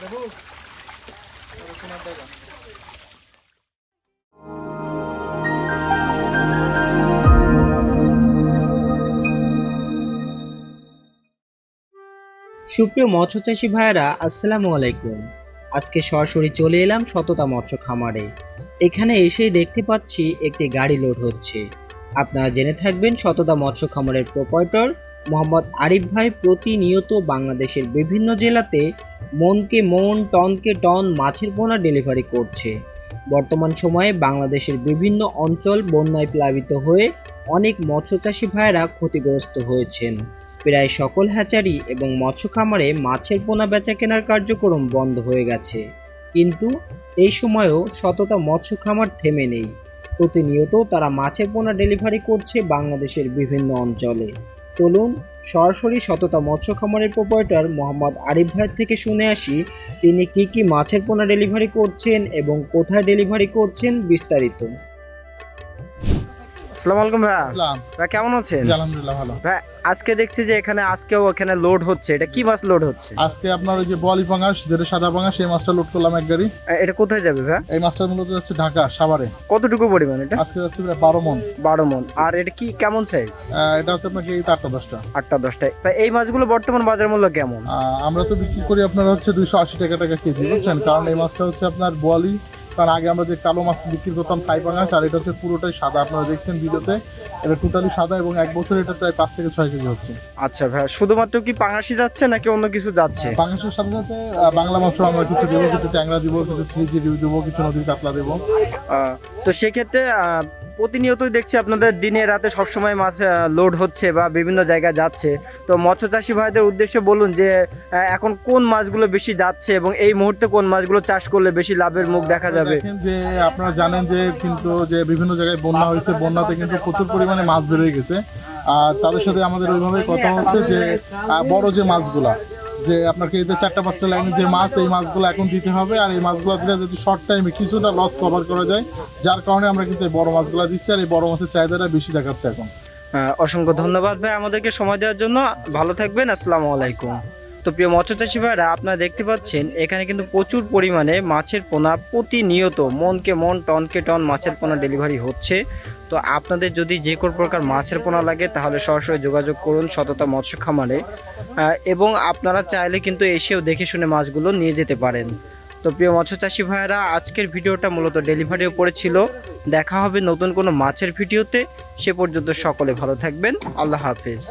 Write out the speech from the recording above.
সুপ্রিয় মৎস্য চাষী ভাইয়েরা, আসসালামু আলাইকুম। আজকে সরাসরি চলে এলাম সততা মৎস্য খামারে। এখানে এসেই দেখতে পাচ্ছি একটি গাড়ি লোড হচ্ছে। আপনারা জেনে থাকবেন সততা মৎস্য খামারের প্রোপাইটর মোহাম্মদ আরিফ ভাই প্রতিনিয়ত বাংলাদেশের বিভিন্ন জেলাতে মনকে মন, টনকে টন মাছের পোনা ডেলিভারি করছে। বর্তমান সময়ে বাংলাদেশের বিভিন্ন অঞ্চল বন্যায় প্লাবিত হয়ে অনেক মৎস্য চাষী ভাইয়েরা ক্ষতিগ্রস্ত হয়েছেন। প্রায় সকল হ্যাচারি এবং মৎস্য খামারে মাছের পোনা বেচা কেনার কার্যক্রম বন্ধ হয়ে গেছে। কিন্তু এই সময়েও সততা মৎস্য খামার থেমে নেই। প্রতিনিয়ত তারা মাছের পোনা ডেলিভারি করছে বাংলাদেশের বিভিন্ন অঞ্চলে। চলুন সরাসরি সততা মৎস্য খামারের প্রোপারেটর মোহাম্মদ আরিফ ভাইয়ের থেকে শুনে আসি, তিনি কি কি মাছের পোনা ডেলিভারি করছেন এবং কোথায় ডেলিভারি করছেন বিস্তারিত। আসসালামু আলাইকুম আসসালাম। ভাই কেমন আছেন? আলহামদুলিল্লাহ ভালো। ভাই আজকে দেখছি যে এখানে আজকেও এখানে লোড হচ্ছে। এটা কি মাছ লোড হচ্ছে? আজকে আপনার ওই যে বলি পাঙাশ যেটা সাদা পাঙাশ সেই মাছটা লোড করলাম এক গাড়ি। এটা কোথায় যাবে ভাই? এই মাছটা মূলত যাচ্ছে ঢাকা সাভারে। কতটুকু পরিমাণ এটা? আজকে যাচ্ছে প্রায় বারো মন। বারো মন। আর এটা কি কেমন সাইজ এটা হচ্ছে আপনাকে এই চারটা দশটা। আটটা দশটায় ভাই এই মাছগুলো বর্তমান বাজার মূল্য কেমন? আমরা তো বিক্রি করি আপনার হচ্ছে দুইশো আশি টাকা টাকা কেজি বুঝছেন? কারণ এই মাছটা হচ্ছে আপনার বোয়ালি কারণ আগে আমরা যে কালো মাছ বিক্রি করতাম থাই পাঙাশ আর এটা হচ্ছে পুরোটাই সাদা। আপনারা দেখছেন ভিডিওতে এটা টোটালি সাদা এবং এক বছর এটা প্রায় পাঁচ থেকে ছয় কেজি হচ্ছে। আচ্ছা ভাই শুধুমাত্র কি পাঙাশি যাচ্ছে নাকি অন্য কিছু যাচ্ছে? পাঙাশির সাথে সাথে বাংলা মাছও আমরা কিছু দেবো কিছু ট্যাংরা দিব কিছু থ্রি জি দেবো কিছু নদীর কাতলা দেবো। তো সেক্ষেত্রে প্রতিনিয়তই দেখছি আপনাদের দিনে রাতে সবসময় মাছ লোড হচ্ছে বা বিভিন্ন জায়গায় যাচ্ছে। তো মৎস্য চাষি ভাইদের উদ্দেশ্যে বলুন যে এখন কোন মাছগুলো বেশি যাচ্ছে এবং এই মুহূর্তে কোন মাছগুলো চাষ করলে বেশি লাভের মুখ দেখা যাবে? যে আপনারা জানেন যে কিন্তু যে বিভিন্ন জায়গায় বন্যা হয়েছে বন্যাতে কিন্তু প্রচুর পরিমাণে মাছ বেড়ে গেছে। আর তাদের সাথে আমাদের ওইভাবে কথা হচ্ছে যে বড় যে মাছগুলা যে আপনাকে এদের চারটা পাঁচটা লাইনের যে মাছ এই মাছগুলো এখন দিতে হবে। আর এই মাছগুলো দিলে যদি শর্ট টাইমে কিছুটা লস কভার করা যায় যার কারণে আমরা কিন্তু এই বড় মাছগুলো দিচ্ছি আর এই বড় মাছের চাহিদাটা বেশি দেখাচ্ছে এখন। আহ, অসংখ্য ধন্যবাদ ভাই আমাদেরকে সময় দেওয়ার জন্য। ভালো থাকবেন আসসালামু আলাইকুম। তো প্রিয় মৎস্য চাষী ভাইরা আপনারা দেখতে পাচ্ছেন, এখানে কিন্তু প্রচুর পরিমাণে মাছের পোনা প্রতিনিয়ত, মনকে মন, টনকে টন মাছের পোনা ডেলিভারি হচ্ছে। তো আপনাদের যদি যে কোনো প্রকার মাছের পোনা লাগে, তাহলে সরাসরি যোগাযোগ করুন সততা মৎস্য খামারে। এবং আপনারা চাইলে কিন্তু এসেও দেখে শুনে মাছগুলো নিয়ে যেতে পারেন। তো প্রিয় মৎস্য চাষী ভাইরা আজকের ভিডিওটা মূলত ডেলিভারি উপরে ছিল দেখা হবে নতুন কোনো মাছের ভিডিওতে। সে পর্যন্ত সকলে ভালো থাকবেন। আল্লাহ হাফেজ।